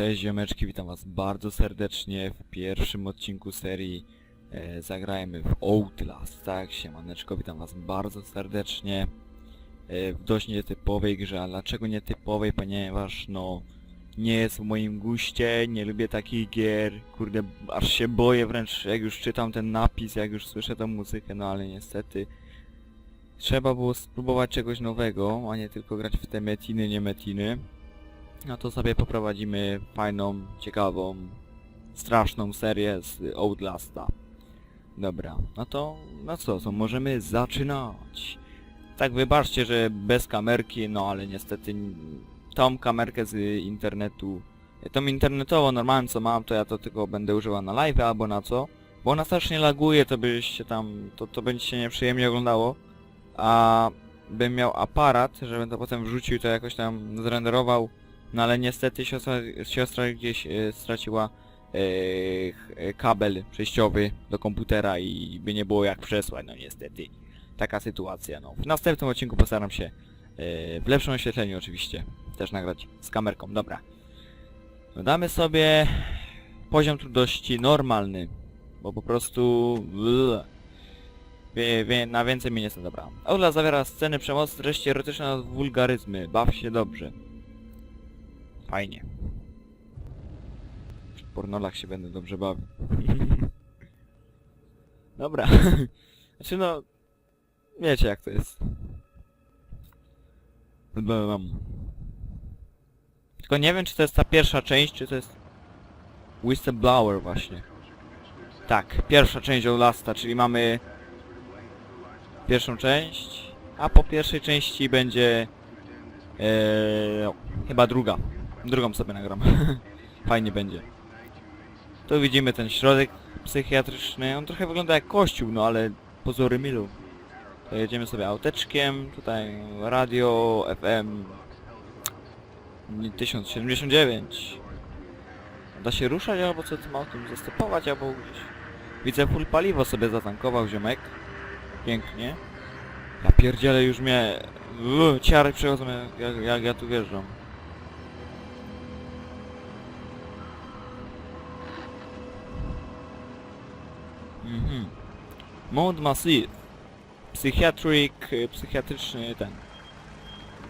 Cześć ziomeczki, witam was bardzo serdecznie w pierwszym odcinku serii e, Zagrajmy w Outlast, tak? Siemaneczko, witam was bardzo serdecznie e, w dość nietypowej grze, a dlaczego nietypowej? Ponieważ no nie jest w moim guście, nie lubię takich gier, kurde, aż się boję wręcz jak już czytam ten napis, jak już słyszę tą muzykę, no ale niestety trzeba było spróbować czegoś nowego, a nie tylko grać w te metiny, nie metiny. No to sobie poprowadzimy fajną, ciekawą, straszną serię z Outlasta. Dobra, no to, no co, to możemy zaczynać. Tak wybaczcie, że bez kamerki, no ale niestety tą kamerkę z internetu, tą internetową normalną co mam, to ja to tylko będę użyła na live albo na co, bo ona strasznie laguje, to byście tam, to, to będzie się nieprzyjemnie oglądało, a bym miał aparat, żebym to potem wrzucił, to jakoś tam zrenderował, no ale niestety siostra, siostra gdzieś e, straciła e, kabel przejściowy do komputera i by nie było jak przesłać, no niestety. Taka sytuacja, no. W następnym odcinku postaram się e, w lepszym oświetleniu oczywiście też nagrać z kamerką, dobra. Dodamy sobie poziom trudności normalny, bo po prostu... Wie, wie, na więcej mi nie jestem dobra. Aula zawiera sceny przemocy, treści erotyczne wulgaryzmy. Baw się dobrze. Fajnie. W pornolach się będę dobrze bawił. Dobra. znaczy no... Wiecie jak to jest. Blam. Tylko nie wiem czy to jest ta pierwsza część, czy to jest... Whistleblower właśnie. Tak, pierwsza część Outlasta, czyli mamy... Pierwszą część, a po pierwszej części będzie... Eee, chyba druga. Drugą sobie nagram. Fajnie będzie. Tu widzimy ten środek psychiatryczny. On trochę wygląda jak kościół, no ale pozory mylą. To jedziemy sobie auteczkiem. Tutaj radio FM 1079. Da się ruszać albo co tym autem zastopować albo gdzieś. Widzę full paliwo sobie zatankował ziomek. Pięknie. Ja pierdzielę już mnie... Uuu, ciary przechodzą jak, jak ja tu wjeżdżam. Mhm. Mode Massive. Psychiatryk, y, psychiatryczny ten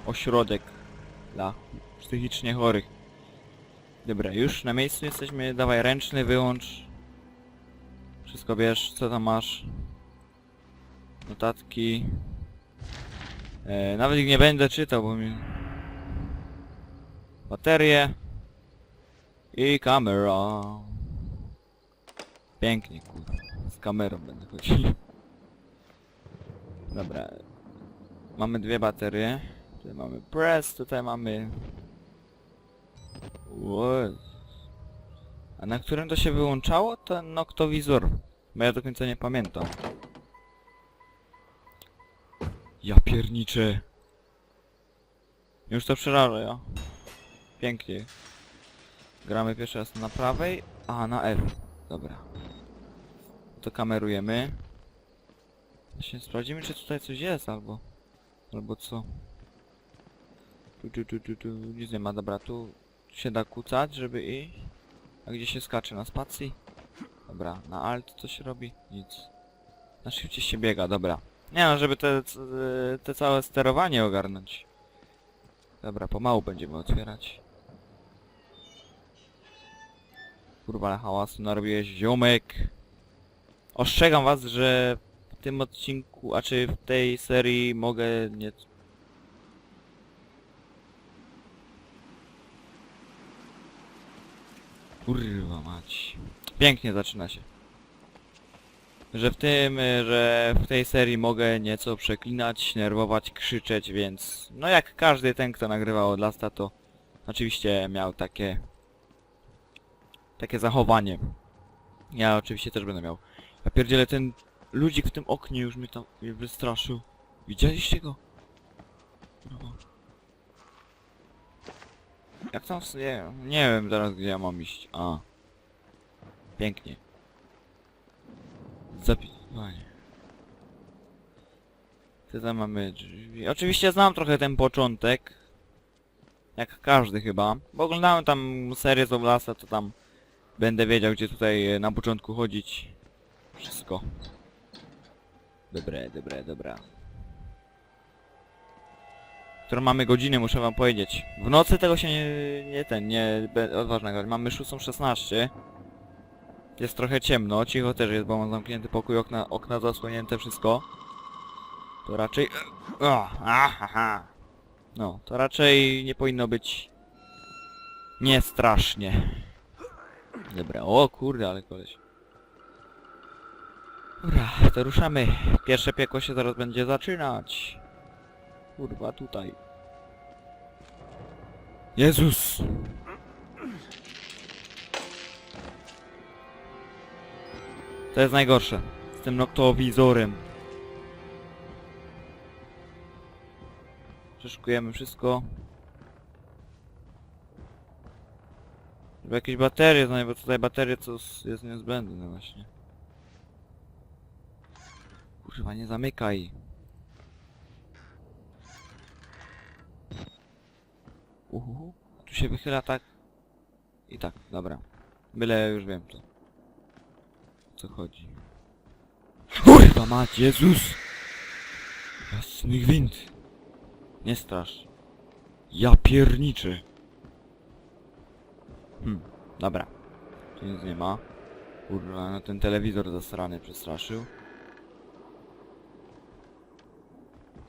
ośrodek dla psychicznie chorych. Dobra, już na miejscu jesteśmy, dawaj ręczny, wyłącz. Wszystko wiesz, co tam masz. Notatki. E, nawet ich nie będę czytał, bo mi... Baterie. I kamera. Pięknie, kamerą będę chodził. Dobra. Mamy dwie baterie. Tutaj mamy press, tutaj mamy... What? A na którym to się wyłączało? Ten noktowizor. Bo ja do końca nie pamiętam. Ja pierniczę. Już to przeraża, ja. Pięknie. Gramy pierwszy raz na prawej, a na F. Dobra. To kamerujemy. Właśnie sprawdzimy, czy tutaj coś jest, albo... Albo co. Tu, tu, tu, tu, tu, nic nie ma, dobra, tu się da kucać, żeby iść. A gdzie się skacze? Na spacji? Dobra, na alt co się robi? Nic. Na szybcie się biega, dobra. Nie no, żeby te, te całe sterowanie ogarnąć. Dobra, pomału będziemy otwierać. Kurwa, ale hałasu narobiłeś, ziomek. Ostrzegam was, że w tym odcinku, a czy w tej serii mogę nie... Kurwa mać. Pięknie zaczyna się. Że w tym, y, że w tej serii mogę nieco przeklinać, nerwować, krzyczeć, więc... No jak każdy ten, kto nagrywał od Lasta, to oczywiście miał takie... Takie zachowanie. Ja oczywiście też będę miał. Ja pierdzielę, ten ludzik w tym oknie już mnie tam mnie wystraszył. Widzieliście go? No. Jak tam... Nie, nie wiem teraz gdzie ja mam iść. A. Pięknie. Zapisywanie. Tutaj mamy drzwi. Oczywiście znam trochę ten początek. Jak każdy chyba. Bo oglądałem tam serię z Oblasta, to tam będę wiedział, gdzie tutaj e, na początku chodzić. Wszystko. Dobre, dobre, dobra. Którą mamy godzinę, muszę wam powiedzieć. W nocy tego się nie, nie ten, nie be- odważnego. Mamy 6.16. Jest trochę ciemno, cicho też jest, bo mam zamknięty pokój, okna, okna zasłonięte, wszystko. To raczej... O, aha. No, to raczej nie powinno być... Nie strasznie. Dobra, o kurde, ale koleś. Dobra, to ruszamy. Pierwsze piekło się zaraz będzie zaczynać. Kurwa, tutaj. Jezus! To jest najgorsze. Z tym noktowizorem. Przeszukujemy wszystko. Żeby jakieś baterie znaleźć, bo tutaj baterie co jest niezbędne właśnie. Kurwa, nie zamykaj. Uhu. Tu się wychyla tak. I tak, dobra. Byle już wiem to. O co chodzi. Kurwa mać, Jezus! Jasny gwint. Nie strasz. Ja pierniczę. Hmm, dobra. Tu nic nie ma. Kurwa, no ten telewizor zasrany przestraszył.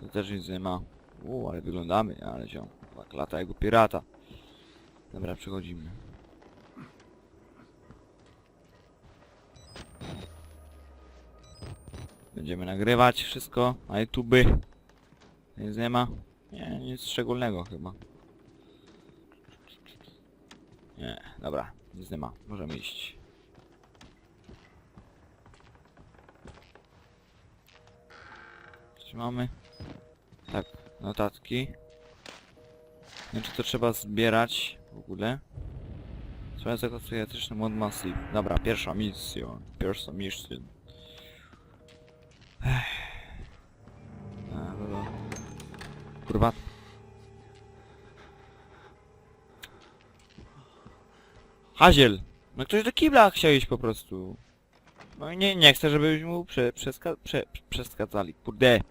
Tu też nic nie ma. U, ale wyglądamy, ale się. Tak lata jego pirata. Dobra, przechodzimy. Będziemy nagrywać wszystko na YouTube. Nic nie ma. Nie, nic szczególnego chyba. Nie, dobra, nic nie ma. Możemy iść. Coś mamy? Tak, notatki. Nie wiem, czy to trzeba zbierać w ogóle. Trzeba psychiatryczny mod massive. Dobra, pierwsza misja. Pierwsza misja. Kurwa. Haziel! No ktoś do kibla chciał iść po prostu. No nie, nie chcę, żebyś mu prze, przeska, prze, przeszkadzali. Kurde.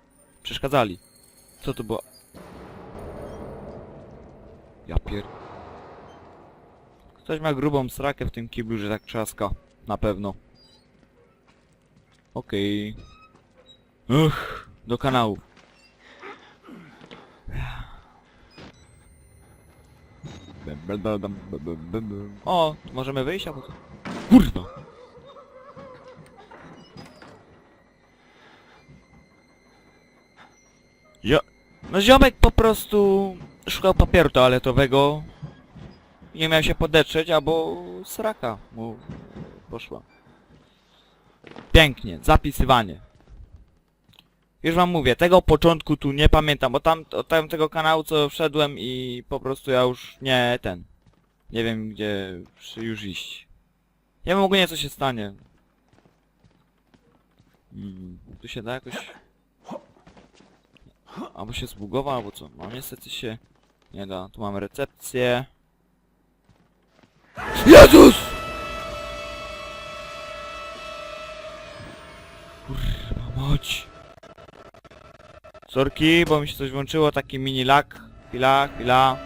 Przeszkadzali. Co to było? Ja pier... Ktoś ma grubą srakę w tym kiblu, że tak trzaska. Na pewno. Okej. Uch, do kanału. O, możemy wyjść, albo co? Kurwa! Ja... No ziomek po prostu szukał papieru toaletowego. Nie miał się podetrzeć, albo sraka mu poszła. Pięknie, zapisywanie. Już wam mówię, tego początku tu nie pamiętam, bo tam od tamtego kanału co wszedłem i po prostu ja już nie ten. Nie wiem gdzie już iść. Nie wiem ogólnie co się stanie. Mm, tu się da jakoś... Albo się zbugował, albo co. No niestety się nie da. Tu mamy recepcję. Jezus! Kurwa mać. Sorki, bo mi się coś włączyło, taki mini lag. Chwila, chwila.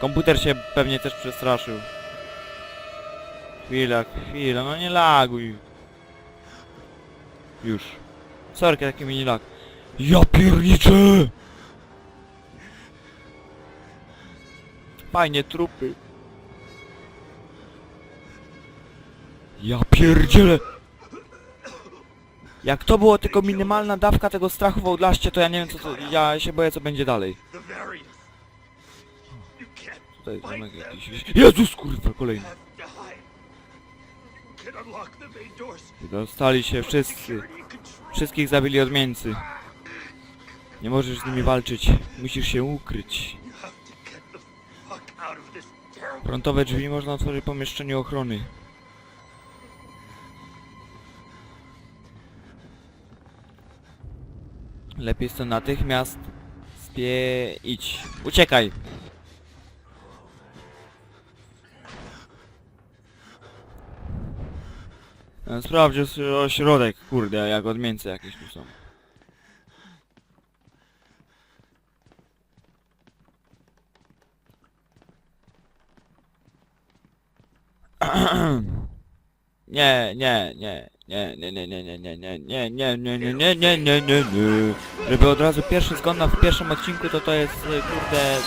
Komputer się pewnie też przestraszył. Chwila, chwila, no nie laguj. Już. Sorki, taki mini lag. Ja pierniczę! Fajnie, trupy. Ja pierdzielę! Jak to było tylko minimalna dawka tego strachu w Outlaście, to ja nie wiem co to... Ja się boję co będzie dalej. Tutaj zamek jakiś... Jezus kurwa, kolejny. Dostali się wszyscy. Wszystkich zabili odmieńcy. Nie możesz z nimi walczyć. Musisz się ukryć. Frontowe drzwi można otworzyć w pomieszczeniu ochrony. Lepiej to natychmiast Spie... idź. Uciekaj! Sprawdź ośrodek, kurde, jak odmieńcy jakieś tu są. Nie, nie, nie, nie, nie, nie, nie, nie, nie, nie, nie, nie, nie, nie, nie, nie, nie, nie. Żeby od razu pierwszy zgon na w pierwszym odcinku, to to jest, y, kurde...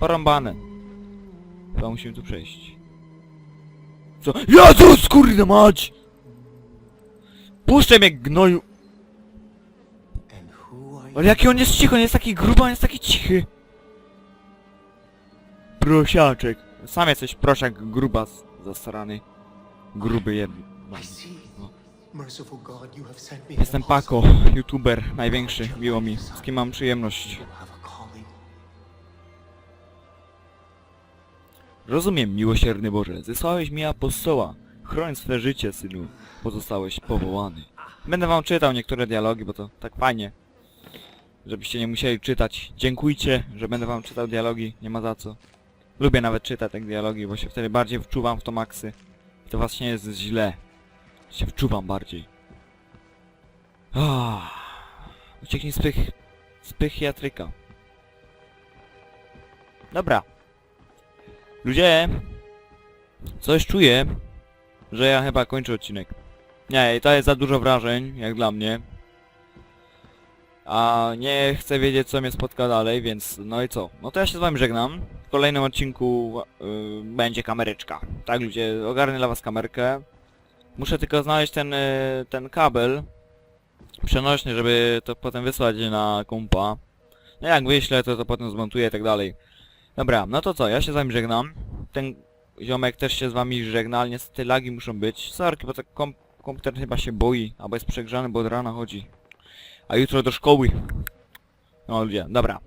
Porąbane. Chyba musimy tu przejść. Co? Jezus, kurde mać! Puszczaj mnie, gnoju! Ale jaki on jest cichy, on jest taki gruby, on jest taki cichy. Prosiaczek. Sam jesteś prosiak grubas zasrany. Gruby me. Jestem. Paco, youtuber, największy, miło mi, z kim mam przyjemność. Rozumiem, miłosierny Boże, zesłałeś mi apostoła. Chroń swe życie, synu, bo zostałeś powołany. Będę wam czytał niektóre dialogi, bo to tak fajnie. Żebyście nie musieli czytać. Dziękujcie, że będę wam czytał dialogi, nie ma za co. Lubię nawet czytać te dialogi, bo się wtedy bardziej wczuwam w to maksy. I to właśnie jest źle. Się wczuwam bardziej. Ah, ucieknij z pych... z psychiatryka. Dobra. Ludzie, coś czuję, że ja chyba kończę odcinek. Nie, to jest za dużo wrażeń, jak dla mnie. A nie chcę wiedzieć, co mnie spotka dalej, więc no i co? No to ja się z wami żegnam. W kolejnym odcinku y, będzie kameryczka. Tak, ludzie, ogarnę dla was kamerkę. Muszę tylko znaleźć ten, y, ten kabel przenośny, żeby to potem wysłać na kompa. No jak wyślę, to to potem zmontuję i tak dalej. Dobra, no to co, ja się z wami żegnam. Ten ziomek też się z wami żegna, ale niestety lagi muszą być. Sorki, bo tak kom komputer chyba się boi, albo jest przegrzany, bo od rana chodzi. A jutro do szkoły. No ludzie, dobra.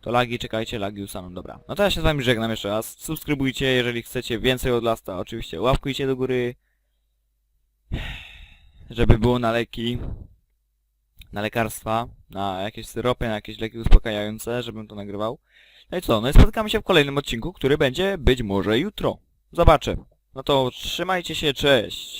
To lagi, czekajcie, lagi ustaną, dobra. No to ja się z wami żegnam jeszcze raz. Subskrybujcie, jeżeli chcecie więcej od Lasta, oczywiście. Łapkujcie do góry. Żeby było na leki. Na lekarstwa, na jakieś syropy, na jakieś leki uspokajające, żebym to nagrywał. No i co, no i spotykamy się w kolejnym odcinku, który będzie być może jutro. Zobaczę. No to trzymajcie się, cześć.